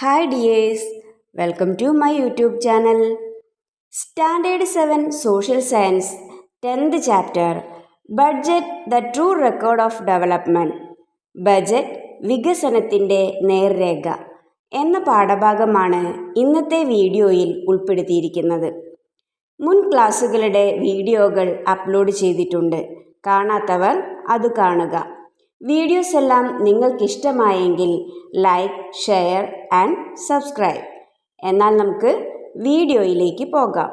Hi dears welcome to my YouTube channel standard seven social science tenth chapter budget the true record of development budget വികസനത്തിന്റെ നേർരേഖ എന്ന പാഠഭാഗമാണ് ഇന്നത്തെ വീഡിയോയിൽ ഉൾപ്പെടുത്തിയിരിക്കുന്നത്. മുൻ ക്ലാസ്സുകളുടെ വീഡിയോകൾ അപ്ലോഡ് ചെയ്തിട്ടുണ്ട്. കാണാത്തവർ അത് കാണുക. വീഡിയോസ് എല്ലാം നിങ്ങൾക്കിഷ്ടമായെങ്കിൽ ലൈക്ക് ഷെയർ ആൻഡ് സബ്സ്ക്രൈബ്. എന്നാൽ നമുക്ക് വീഡിയോയിലേക്ക് പോകാം.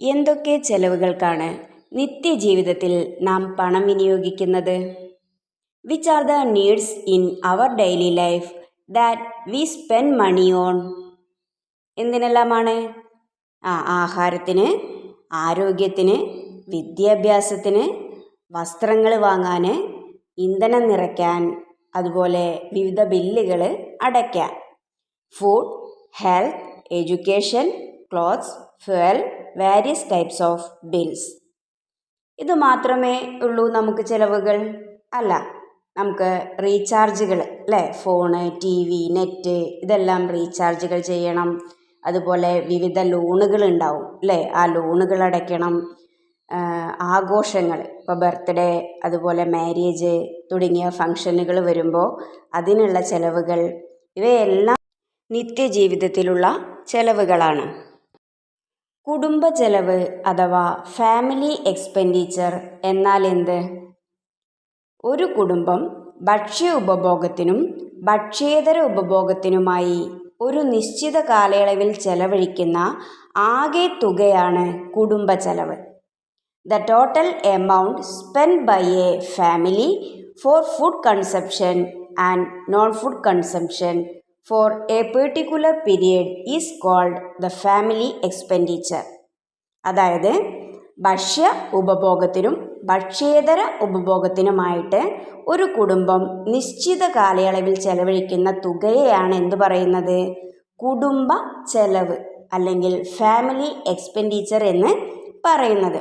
എന്തൊക്കെ ചെലവുകൾക്കാണ് നിത്യജീവിതത്തിൽ നാം പണം വിനിയോഗിക്കുന്നത്? Which are the needs in our daily life that we spend money on എന്തിനെല്ലാമാണ്? ആ ആഹാരത്തിന് ആരോഗ്യത്തിന് വിദ്യാഭ്യാസത്തിന് വസ്ത്രങ്ങൾ വാങ്ങാൻ ഇന്ധനം നിറയ്ക്കാൻ അതുപോലെ വിവിധ ബില്ലുകൾ അടയ്ക്കാൻ. Food health education clothes fuel various types of bills ഇത് മാത്രമേ ഉള്ളൂ നമുക്ക് ചിലവുകൾ. അല്ല നമുക്ക് റീചാർജുകൾ അല്ലേ? ഫോണ് ടി വി നെറ്റ് ഇതെല്ലാം റീചാർജുകൾ ചെയ്യണം. അതുപോലെ വിവിധ ലോണുകൾ ഉണ്ടാവും അല്ലേ? ആ ലോണുകൾ അടയ്ക്കണം. ആഘോഷങ്ങൾ ഇപ്പോൾ ബർത്ത്ഡേ അതുപോലെ മാരേജ് തുടങ്ങിയ ഫംഗ്ഷനുകൾ വരുമ്പോൾ അതിനുള്ള ചിലവുകൾ ഇവയെല്ലാം നിത്യജീവിതത്തിലുള്ള ചിലവുകളാണ്. കുടുംബ ചെലവ് അഥവാ ഫാമിലി എക്സ്പെൻഡിച്ചർ എന്നാൽ എന്ത്? ഒരു കുടുംബം ഭക്ഷ്യ ഉപഭോഗത്തിനും ഭക്ഷ്യേതര ഉപഭോഗത്തിനുമായി ഒരു നിശ്ചിത കാലയളവിൽ ചെലവഴിക്കുന്ന ആകെ തുകയാണ് കുടുംബ ചെലവ്. The total amount spend by a family for food consumption and non food consumption for a particular period is called the family expenditure അതായത് ഭക്ഷ്യ ഉപഭോഗത്തിനും ഭക്ഷ്യേതര ഉപഭോഗത്തിനുമായിട്ട് ഒരു കുടുംബം നിശ്ചിത കാലയളവിൽ ചെലവഴിക്കുന്ന തുകയെയാണ് എന്തു പറയുന്നത്? കുടുംബ ചെലവ് അല്ലെങ്കിൽ ഫാമിലി എക്സ്പെൻഡിച്ചർ എന്ന് പറയുന്നത്.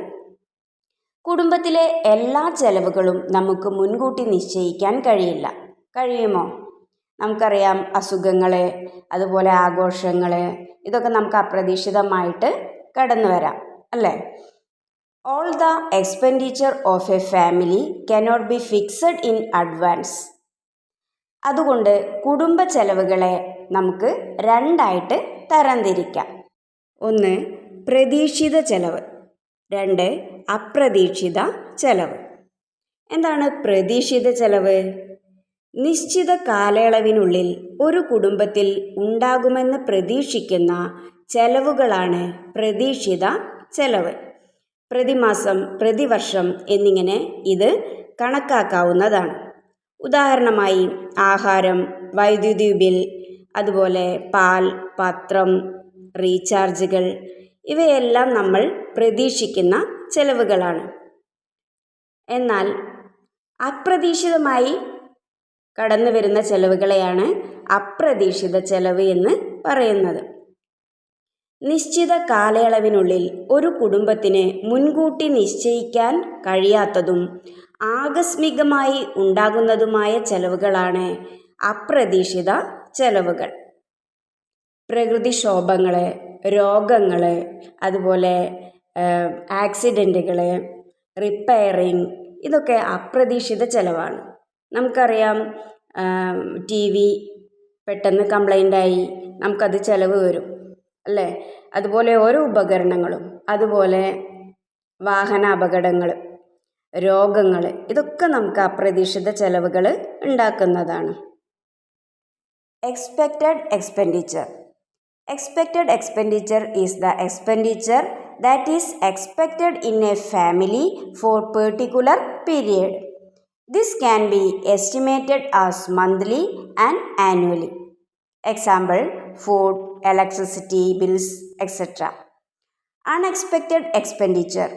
കുടുംബത്തിലെ എല്ലാ ചെലവുകളും നമുക്ക് മുൻകൂട്ടി നിശ്ചയിക്കാൻ കഴിയില്ല. കഴിയുമോ? നമുക്കറിയാം അസുഖങ്ങൾ അതുപോലെ ആഘോഷങ്ങൾ ഇതൊക്കെ നമുക്ക് അപ്രതീക്ഷിതമായിട്ട് കടന്നു വരാം അല്ലേ? All the expenditure of a family cannot be fixed in advance അതുകൊണ്ട് കുടുംബ ചെലവുകളെ നമുക്ക് രണ്ടായിട്ട് തരംതിരിക്കാം. ഒന്ന് പ്രതീക്ഷിത ചെലവ്. രണ്ട് അപ്രതീക്ഷിത ചെലവ്. എന്താണ് പ്രതീക്ഷിത ചെലവ്? നിശ്ചിത കാലയളവിനുള്ളിൽ ഒരു കുടുംബത്തിൽ ഉണ്ടാകുമെന്ന് പ്രതീക്ഷിക്കുന്ന ചെലവുകളാണ് പ്രതീക്ഷിത ചെലവ്. പ്രതിമാസം പ്രതിവർഷം എന്നിങ്ങനെ ഇത് കണക്കാക്കാവുന്നതാണ്. ഉദാഹരണമായി ആഹാരം വൈദ്യുതി ബിൽ അതുപോലെ പാൽ പത്രം റീചാർജുകൾ ഇവയെല്ലാം നമ്മൾ പ്രതീക്ഷിക്കുന്ന ചെലവുകളാണ്. എന്നാൽ അപ്രതീക്ഷിതമായി കടന്നു വരുന്ന ചെലവുകളെയാണ് അപ്രതീക്ഷിത ചെലവ് എന്ന് പറയുന്നത്. നിശ്ചിത കാലയളവിനുള്ളിൽ ഒരു കുടുംബത്തിന് മുൻകൂട്ടി നിശ്ചയിക്കാൻ കഴിയാത്തതും ആകസ്മികമായി ഉണ്ടാകുന്നതുമായ ചെലവുകളാണ് അപ്രതീക്ഷിത ചെലവുകൾ. പ്രകൃതിക്ഷോഭങ്ങൾ രോഗങ്ങൾ അതുപോലെ ആക്സിഡന്റുകൾ റിപ്പയറിങ് ഇതൊക്കെ അപ്രതീക്ഷിത ചിലവാണ്. നമുക്കറിയാം ടി വി പെട്ടെന്ന് കംപ്ലൈന്റായി നമുക്കത് ചിലവ് വരും അല്ലേ? അതുപോലെ ഓരോ ഉപകരണങ്ങളും അതുപോലെ വാഹന അപകടങ്ങൾ രോഗങ്ങൾ ഇതൊക്കെ നമുക്ക് അപ്രതീക്ഷിത ചിലവുകൾ ഉണ്ടാക്കുന്നതാണ്. Expected expenditure Expected expenditure is the expenditure that is expected in a family for particular period. This can be estimated as monthly and annually. Example, food, electricity bills, etc. Unexpected expenditure.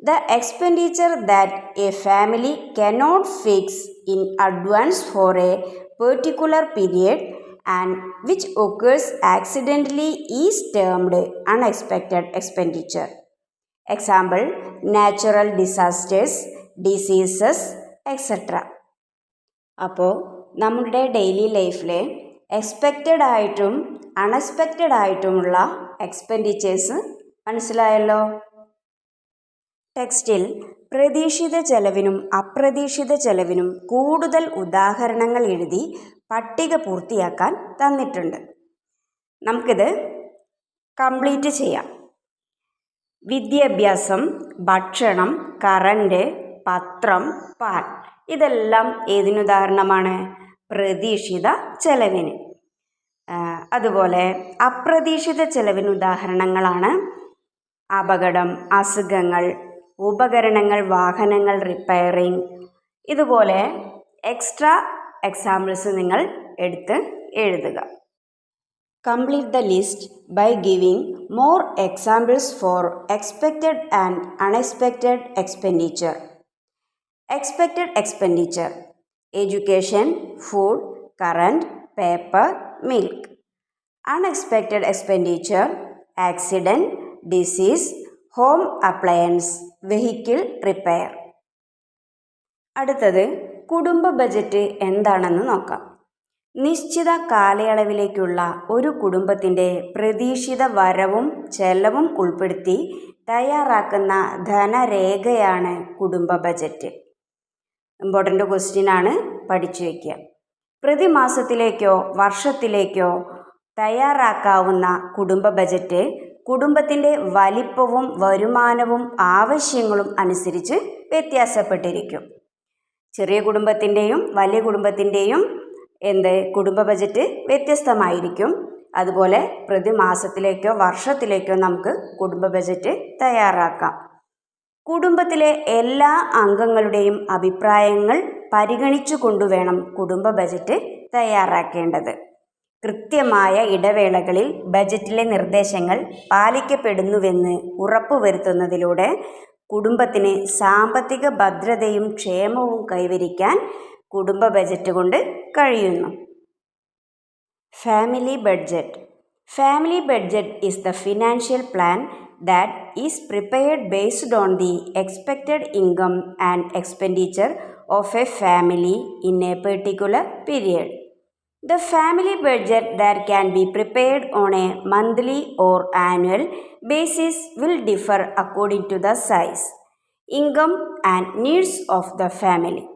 The expenditure that a family cannot fix in advance for a particular period and which occurs accidentally is termed unexpected expenditure example natural disasters diseases etcetera അപ്പോൾ നമ്മുടെ daily ലൈഫിൽ expected ആയിട്ടും unexpected ആയിട്ടുമുള്ള expenditures മനസ്സിലായല്ലോ? ടെക്സ്റ്റിൽ പ്രതീക്ഷിത ചെലവിനും അപ്രതീക്ഷിത ചെലവിനും കൂടുതൽ ഉദാഹരണങ്ങൾ എഴുതി പട്ടിക പൂർത്തിയാക്കാൻ തന്നിട്ടുണ്ട്. നമുക്കിത് കംപ്ലീറ്റ് ചെയ്യാം. വിദ്യാഭ്യാസം ഭക്ഷണം കറണ്ട് പത്രം പാൽ ഇതെല്ലാം ഏതിനുദാഹരണമാണ്? പ്രതീക്ഷിത ചെലവിന്. അതുപോലെ അപ്രതീക്ഷിത ചെലവിന് ഉദാഹരണങ്ങളാണ് അപകടം അസുഖങ്ങൾ ഉപകരണങ്ങൾ വാഹനങ്ങൾ റിപ്പയറിംഗ്. ഇതുപോലെ എക്സ്ട്രാ എക്സാമ്പിൾസ് നിങ്ങൾ എടുത്ത് എഴുതുക. Complete the list by giving more examples for expected and unexpected expenditure expected expenditure education food current paper milk unexpected expenditure accident disease home appliance vehicle repair അടുത്തത് കുടുംബ ബജറ്റ് എന്താണെന്ന് നോക്കാം. നിശ്ചിത കാലയളവിലേക്കുള്ള ഒരു കുടുംബത്തിന്റെ പ്രതീക്ഷിത വരവും ചെലവും ഉൾപ്പെടുത്തി തയ്യാറാക്കുന്ന ധനരേഖയാണ് കുടുംബ ബജറ്റ്. ഇമ്പോർട്ടന്റ് ക്വസ്റ്റ്യൻ ആണ് പഠിച്ചു വയ്ക്കുക. പ്രതിമാസത്തിലേക്കോ വർഷത്തിലേക്കോ തയ്യാറാക്കാവുന്ന കുടുംബ ബജറ്റ് കുടുംബത്തിന്റെ വലിപ്പവും വരുമാനവും ആവശ്യങ്ങളും അനുസരിച്ച് വ്യത്യാസപ്പെട്ടിരിക്കും. ചെറിയ കുടുംബത്തിന്റെയും വലിയ കുടുംബത്തിന്റെയും എന്ത് കുടുംബ ബജറ്റ് വ്യത്യസ്തമായിരിക്കും. അതുപോലെ പ്രതിമാസത്തിലേക്കോ വർഷത്തിലേക്കോ നമുക്ക് കുടുംബ ബജറ്റ് തയ്യാറാക്കാം. കുടുംബത്തിലെ എല്ലാ അംഗങ്ങളുടെയും അഭിപ്രായങ്ങൾ പരിഗണിച്ചു കൊണ്ടുവേണം കുടുംബ ബജറ്റ് തയ്യാറാക്കേണ്ടത്. കൃത്യമായ ഇടവേളകളിൽ ബജറ്റിലെ നിർദ്ദേശങ്ങൾ പാലിക്കപ്പെടുന്നുവെന്ന് ഉറപ്പുവരുത്തുന്നതിലൂടെ കുടുംബത്തിന് സാമ്പത്തിക ഭദ്രതയും ക്ഷേമവും കൈവരിക്കാൻ കുടുംബ ബജറ്റ് കൊണ്ട് കഴിയുന്നു. Family budget. Family budget is the financial plan that is prepared based on the expected income and expenditure of a family in a particular period The family budget that can be prepared on a monthly or annual basis will differ according to the size, income, and needs of the family.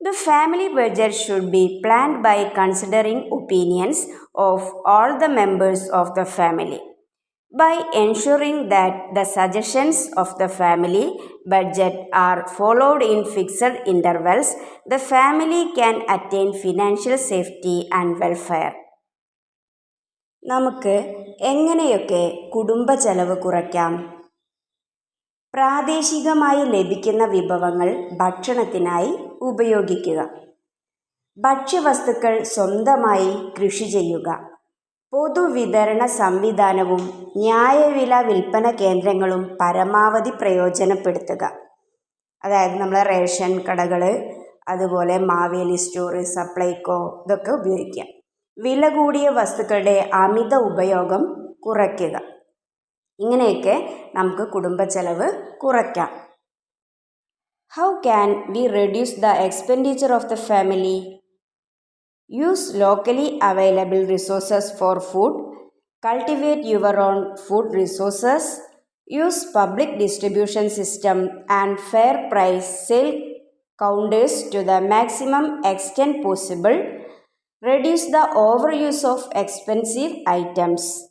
The family budget should be planned by considering opinions of all the members of the family. By ensuring that the suggestions of the family budget are followed in fixed intervals, the family can attain financial safety and welfare. നമുക്ക് എങ്ങനെയൊക്കെ കുടുംബ ചെലവ് കുറയ്ക്കാം പ്രാദേശികമായി ലഭിക്കുന്ന വിഭവങ്ങൾ ഭക്ഷണത്തിനായി ഉപയോഗിക്കുക ഭക്ഷ്യവസ്തുക്കൾ സ്വന്തമായി കൃഷി ചെയ്യുക പൊതുവിതരണ സംവിധാനവും ന്യായവില വിൽപ്പന കേന്ദ്രങ്ങളും പരമാവധി പ്രയോജനപ്പെടുത്തുക. അതായത് നമ്മൾ റേഷൻ കടകൾ അതുപോലെ മാവേലി സ്റ്റോർ സപ്ലൈകോ ഇതൊക്കെ ഉപയോഗിക്കാം വില കൂടിയ വസ്തുക്കളുടെ അമിത ഉപയോഗം കുറയ്ക്കുക. ഇങ്ങനെയൊക്കെ നമുക്ക് കുടുംബ ചെലവ് കുറയ്ക്കാം. How can we reduce the expenditure of the family Use locally available resources for food. Cultivate your own food resources. Use public distribution system and fair price sale counters to the maximum extent possible. Reduce the overuse of expensive items.